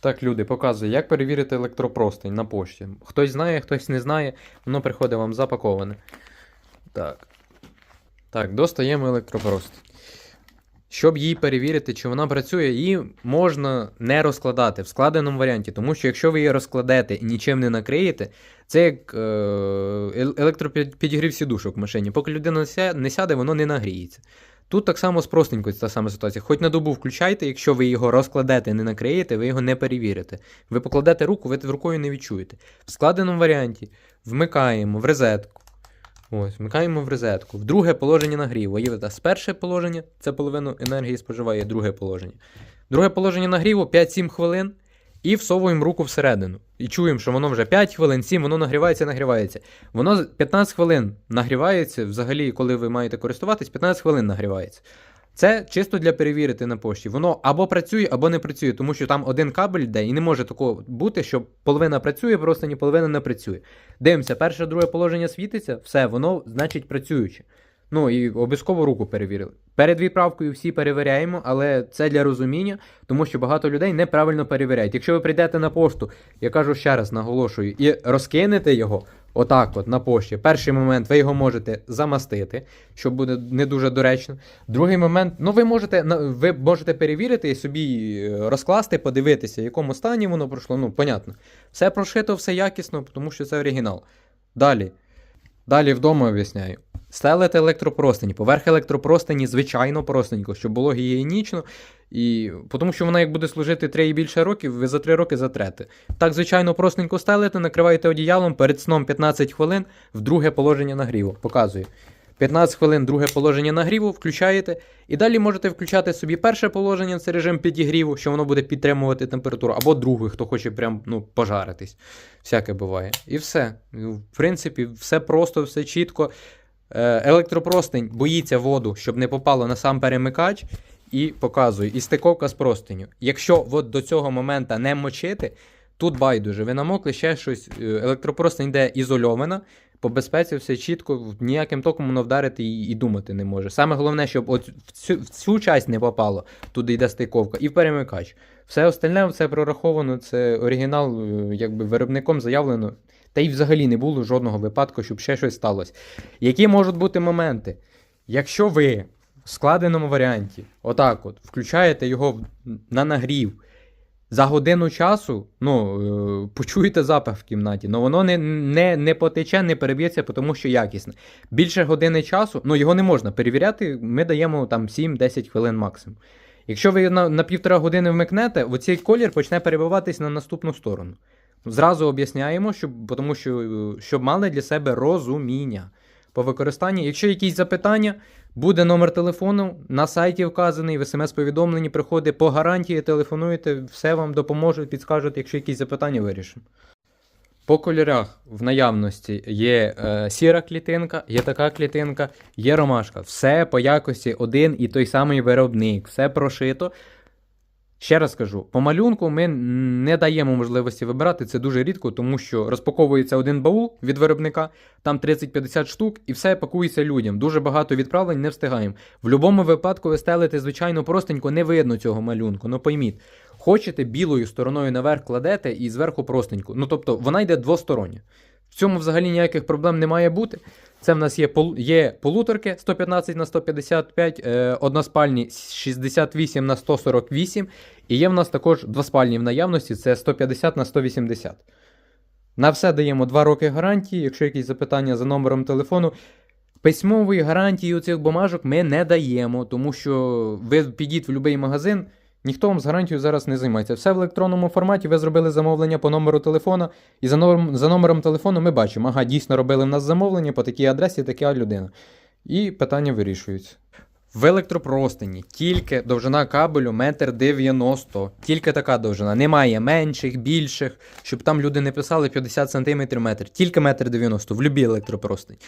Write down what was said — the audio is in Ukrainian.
Так, люди, показую, як перевірити електропростень на пошті. Хтось знає, хтось не знає, воно приходить вам запаковане. Так. Так, достаємо електропростень. Щоб її перевірити, чи вона працює, її можна не розкладати в складеному варіанті, тому що якщо ви її розкладете і нічим не накриєте, це як е, ел- електропідігрів сідушок в машині. Поки людина не сяде, воно не нагріється. Тут так само з простенькою та сама ситуація. Хоч на добу включайте, якщо ви його розкладете не накриєте, ви його не перевірите. Ви покладете руку, ви рукою не відчуєте. В складеному варіанті вмикаємо в розетку. Ось, вмикаємо в розетку. В друге положення нагріву. Є з перше положення, це половину енергії споживає, друге положення. Друге положення нагріву 5-7 хвилин. І всовуємо руку всередину. І чуємо, що воно вже 5 хвилин, 7, воно нагрівається, нагрівається. Воно 15 хвилин нагрівається, взагалі, коли ви маєте користуватись, 15 хвилин нагрівається. Це чисто для перевірити на пошті. Воно або працює, або не працює, тому що там один кабель йде, і не може такого бути, що половина працює, просто ні половина не працює. Дивимося, перше, друге положення світиться, все, воно значить працююче. Ну і обов'язково руку перевірили. Перед відправкою всі перевіряємо, але це для розуміння, тому що багато людей неправильно перевіряють. Якщо ви прийдете на пошту, я кажу ще раз, наголошую, і розкинете його отак, от на пошті. Перший момент ви його можете замастити, що буде не дуже доречно. Другий момент, ну ви можете ви можете перевірити і собі е, розкласти, подивитися, в якому стані воно пройшло. Ну, понятно. Все прошито, все якісно, тому що це оригінал. Далі. Далі вдома об'ясняю. Стелите електропростині. Поверх електропростині, звичайно, простенько, щоб було гігієнічно. І... Тому що вона як буде служити 3 і більше років, ви за 3 роки затрете. Так, звичайно, простенько стелите, накриваєте одіялом перед сном 15 хвилин в друге положення нагріву. Показую. 15 хвилин друге положення нагріву, включаєте. І далі можете включати собі перше положення, це режим підігріву, що воно буде підтримувати температуру, або друге, хто хоче прям ну, пожаритись. Всяке буває. І все. В принципі, все просто, все чітко. Е, Електропростень боїться воду, щоб не попало на сам перемикач. І показую. І стиковка з простиню. Якщо от до цього моменту не мочити, тут байдуже, ви намокли ще щось. е, Електропростень йде ізольована, по безпеці все чітко, ніяким током воно вдарити і, і думати не може. Саме головне, щоб от в цю, в цю часть не попало, туди йде стиковка, і в перемикач. Все остальне це прораховано, це оригінал, е, якби виробником заявлено. Та й взагалі не було жодного випадку, щоб ще щось сталося. Які можуть бути моменти? Якщо ви в складеному варіанті, отак от, включаєте його на нагрів, за годину часу, ну, е, почуєте запах в кімнаті, але воно не, не, не потече, не переб'ється, тому що якісне. Більше години часу, ну його не можна перевіряти, ми даємо там 7-10 хвилин максимум. Якщо ви на, на півтора години вмикнете, оцей колір почне перебиватись на наступну сторону. Зразу об'ясняємо, щоб, тому що, е, щоб мали для себе розуміння по використанні. Якщо якісь запитання, буде номер телефону, на сайті вказаний, в смс-повідомленні приходить по гарантії, телефонуєте, все вам допоможуть, підскажуть, якщо якісь запитання вирішимо. По кольорах в наявності є е, сіра клітинка, є така клітинка, є ромашка. Все по якості один і той самий виробник, все прошито. Ще раз кажу, по малюнку ми не даємо можливості вибирати, це дуже рідко, тому що розпаковується один баул від виробника, там 30-50 штук, і все пакується людям. Дуже багато відправлень не встигаємо. В будь-якому випадку ви стелите, звичайно, простенько, не видно цього малюнку. Ну пойміть, хочете білою стороною наверх кладете і зверху простенько. Ну тобто вона йде двостороння. В цьому взагалі ніяких проблем не має бути. Це в нас є, є полуторки 115 на 155, е, односпальні 68 на 148, і є в нас також двоспальні в наявності, це 150 на 180. На все даємо 2 роки гарантії. Якщо якісь запитання за номером телефону, письмової гарантії у цих бумажок ми не даємо, тому що ви підіть в будь-який магазин, ніхто вам з гарантією зараз не займається. Все в електронному форматі, ви зробили замовлення по номеру телефона, і за номером, за номером телефону ми бачимо, ага, дійсно робили в нас замовлення по такій адресі, така людина. І питання вирішуються. В електропростині тільки довжина кабелю 1,90 м. Тільки така довжина. Немає менших, більших, щоб там люди не писали 50 см метр. Тільки 1,90 м в любій електропростині.